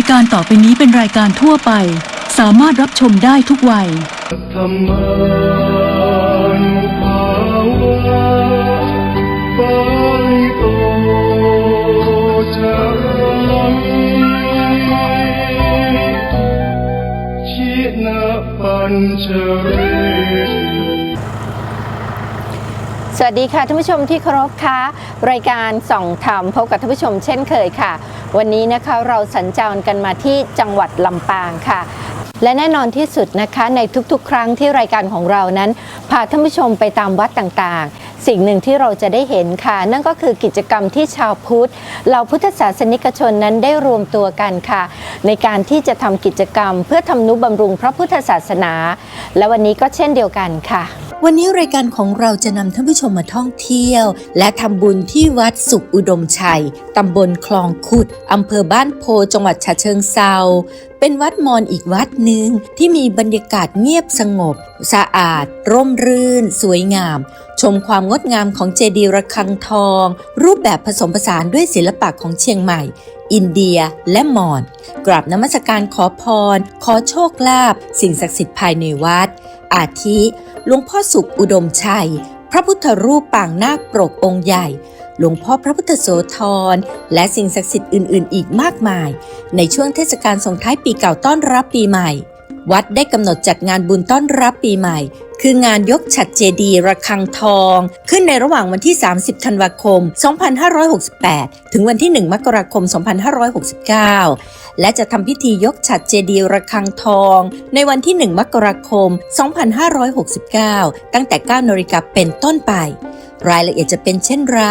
ายการต่อไปนี้เป็นรายการทั่วไป สามารถรับชมได้ทุกวัย ธรรมานุภาวะปาลิโตจารังชินะปัญจเรติ สวัสดีค่ะท่านผู้ชมที่เคารพค่ะรายการส่องธรรมพบกับท่านผู้ชมเช่นเคยค่ะ วันนี้นะคะเราสัญจรกันมาที่จังหวัดลำปางค่ะ และแน่นอนที่สุดนะคะในทุกๆ ครั้งที่รายการของเรานั้นพาท่านผู้ชมไปตามวัดต่างๆ สิ่งหนึ่งที่เราจะได้เห็นค่ะ นั่นก็คือกิจกรรมที่ชาวพุทธเหล่าพุทธศาสนิกชนนั้นได้รวมตัวกันค่ะ ในการที่จะทำกิจกรรมเพื่อทำนุบำรุงพระพุทธศาสนา และวันนี้ก็เช่นเดียวกันค่ะ วันนี้รายการของเราจะนำท่านผู้ชมมาท่องเที่ยว และทำบุญที่วัดสุขอุดมชัย ตำบลคลองขุด อำเภอบ้านโพ จังหวัดฉะเชิงเซา เป็นวัดมอญอีกวัดหนึ่งที่มีบรรยากาศเงียบสงบ สะอาด ร่มรื่น สวยงาม ชมความงดงามของเจดีย์ระฆังทอง รูปแบบผสมผสานด้วยศิลปะของเชียงใหม่ อินเดียและมอญกราบนมัสการขอพร ขอโชคลาภสิ่งศักดิ์สิทธิ์ภายในวัด อาทิ หลวงพ่อสุขอุดมชัย พระพุทธรูปปางนาคปรกองค์ใหญ่ หลวงพ่อพระพุทธโสธร และสิ่งศักดิ์สิทธิ์อื่น ๆ อีกมากมาย ในช่วงเทศกาลส่งท้ายปีเก่าต้อนรับปีใหม่ วัดได้กำหนดจัดงานบุญต้อนรับปีใหม่ คืองานยกฉัดเจดีระฆังทอง ขึ้นในระหว่างวันที่ 30 ธันวาคม 2568 ถึงวันที่ 1 มกราคม 2569 และจะทำพิธียกฉัดเจดีระฆังทอง ในวันที่ 1 มกราคม 2569 ตั้งแต่ 9นาฬิกาเป็นต้นไป รายละเอียดจะเป็นเช่นไร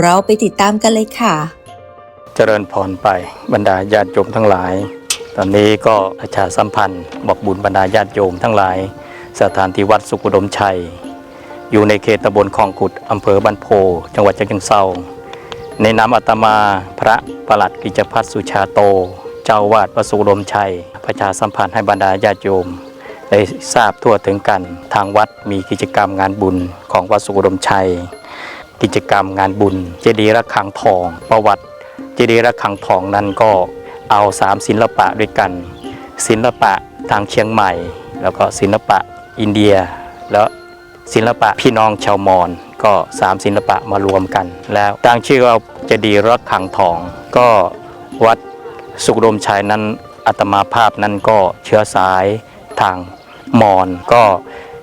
เราไปติดตามกันเลยค่ะ เจริญพรไปบรรดาญาติโยมทั้งหลาย ตอนนี้ก็ประชาสัมพันธ์ บอกบุญบรรดาญาติโยมทั้งหลาย สถานที่วัดสุขุดมชัย อยู่ในเขตตำบลคลองกุดอำเภอบ้านโพ จังหวัดฉะเชิงเทราในนามอาตมาพระประหลัดกิจพัฒนสุชาโต เจ้าวาดวัดสุขุดมชัย ประชาสัมพันธ์ให้บรรดาญาติโยม ได้ทราบทั่วถึงกัน ทางวัดมีกิจกรรมงานบุญของวัดสุขุดมชัย กิจกรรมงานบุญ เจดีย์ระฆังทอง ประวัติ เจดีย์ระฆังทองนั้นก็ เอาสามศิลปะด้วยกัน ศิลปะทางเชียงใหม่ แล้วก็ศิลปะอินเดีย แล้วศิลปะพี่น้องชาวมอญก็สามศิลปะมารวมกัน แล้วตั้งชื่อว่าเจดีย์ระฆังทอง ก็วัดสุขรมชัยนั้นอัตมาภาพนั้นก็เชื้อสายทางมอญก็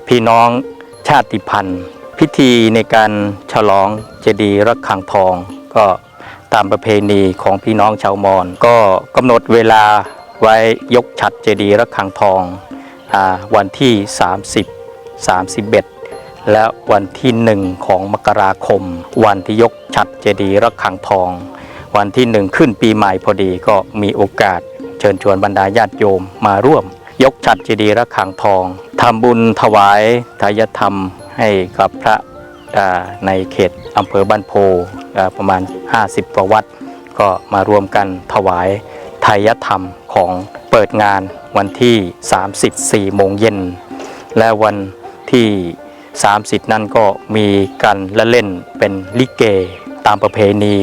พี่น้องชาติพันธุ์ พิธีในการฉลองเจดีย์ระฆังทองก็ ตามประเพณีของพี่น้องชาวมอญก็กำหนดเวลาไว้ยกฉัดเจดีย์ระฆังทองอวันที่ 30 31 และวันที่หนึ่งของมกราคม วันที่ยกฉัดเจดีย์ระฆังทอง วันที่หนึ่งขึ้นปีใหม่พอดีก็มีโอกาสเชิญชวนบรรดาญาติโยมมาร่วม ยกฉัดเจดีย์ระฆังทองทำบุญถวายทายธรรมให้กับพระในเขตอำเภอบ้านโพ ประมาณ 50กว่าวัด ก็มารวมกันถวายไทยธรรมของเปิดงานวันที่ 34 โมงเย็น และวันที่ 30 นั้นก็มีการละเล่นเป็นลิเกตามประเพณี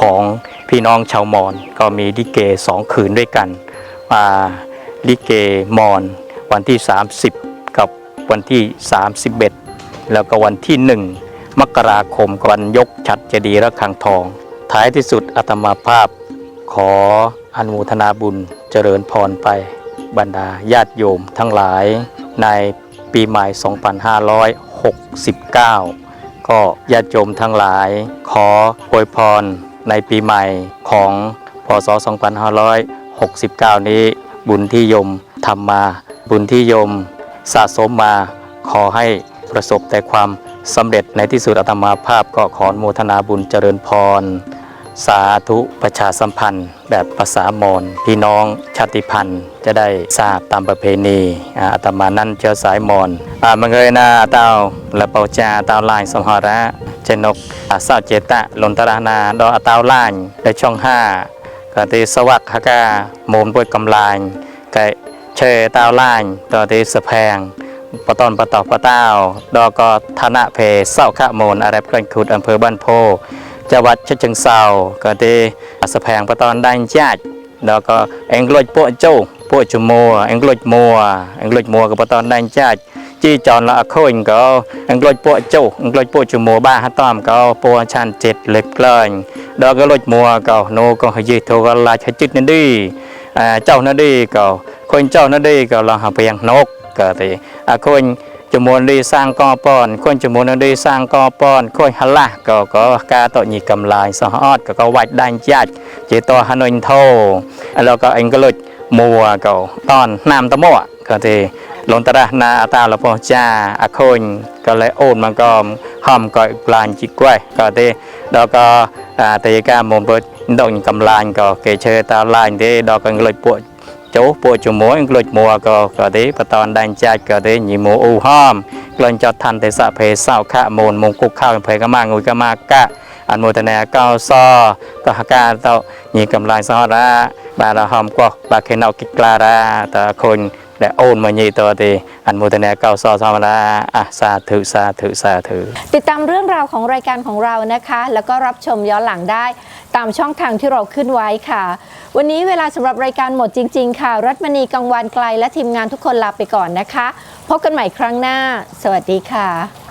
ของพี่น้องชาวมอญก็มีลิเกสองคืนด้วยกันมาลิเกมอญวันที่ 30 กับวันที่ 31 แล้วก็วันที่หนึ่ง มกราคมวันยกฉัดเจดีย์ระฆังทอง ท้ายที่สุดอาตมาภาพ ขออนุโมทนาบุญเจริญพรไป บรรดาญาติโยมทั้งหลายในปีใหม่ 2569 ก็ญาติโยมทั้งหลาย ขออวยพรในปีใหม่ของพศ 2569 นี้ บุญที่โยมทำมา บุญที่โยมสะสมมา ขอให้ประสบแต่ความ สำเร็จในที่สุดอาตมาภาพก็ขอนโมทนาบุญเจริญพร สาธุประชาสัมพันธ์ แบบภาษามอญพี่น้องชาติพันธุ์จะได้ทราบตามประเพณีอาตมานั่นเชื้อสายมอญมันเคยนาเต้าและเปาจาเต้าลายสมหระเจนกอ่าเศร้าเจตะลนตรานาดออาเต้าล่างในช่องห้ากติสวักฮกาโมมด้วยกำลางไก่เชยเต้าลางต่อที่สะแพง ปตอนปตอปต้าวดอกอธนะเพเศร้าขะโมนอารับกันขุดอำเภอบ้านโพจังหวัดชลบุรีก็ดีสะแพงปตอนด้ญาติดอกอเองกลอยปวโจป้จุมัวเองกลอยมัวเองกลอยมัวก็ปตอนด้ญาติจีจอนละอคอยก็เองกลอยปวโจเองกลอยป้จุมัวบ้าฮัตตอมก็ปวชันเจ็ดเล็บกลอนดอกกลอยมัวก็โนก็หยิโทก็ลาชจิตนั่นดีเจ้านั่นดีก็คนเจ้านั่นดีก็ลองหาเปียงนก កក៏ទេអខូនចំនួននេះសាងកពនខុញចំនួននេះសាងកពនខុញហឡាស់ក៏ក៏ការតញីកំឡាយសោះអត់ក៏ក៏វាច់ដាញ់ចាច់ជាតហនុញធោឥឡូវក៏អញក៏លុចមួក៏តនណាំតមកក៏ទេលនតរះណាអតាលពោះចាអខុញក៏លែអូនមកក៏ហំក៏ក្លាញ់ជីក្វេះក៏ទេដល់ក៏តេកាមកបើដងកំឡាញក៏គេឈើតាឡាញទេដល់ក៏លុចពួក จูปวดจมูกกลุมัวก็กระดิปตอนดังใจกระดิหนีมูอูห้อมกลุ่มจอดทันแต่สะเพศเศร้าขะมูลมงกุกข้าวเพยกมางุยกมากะอันโมทนาเก้าซอก็หักการเต่าหนีกำลังซอระบาราหอมก็บาเคนเอากิกลาระแต่คนและโอนมายีตัวดีอันโมทนาเก้าซอสมาละอะสาธุสาธุสาธุติดตามเรื่องราวของรายการของเรานะคะ แล้วก็รับชมย้อนหลังได้ตามช่องทางที่เราขึ้นไว้ค่ะ วันนี้เวลาสำหรับรายการหมดจริง ๆ ค่ะ รัตมณีกังวานไกลและทีมงานทุกคนลาไปก่อนนะคะ พบกันใหม่ครั้งหน้า สวัสดีค่ะ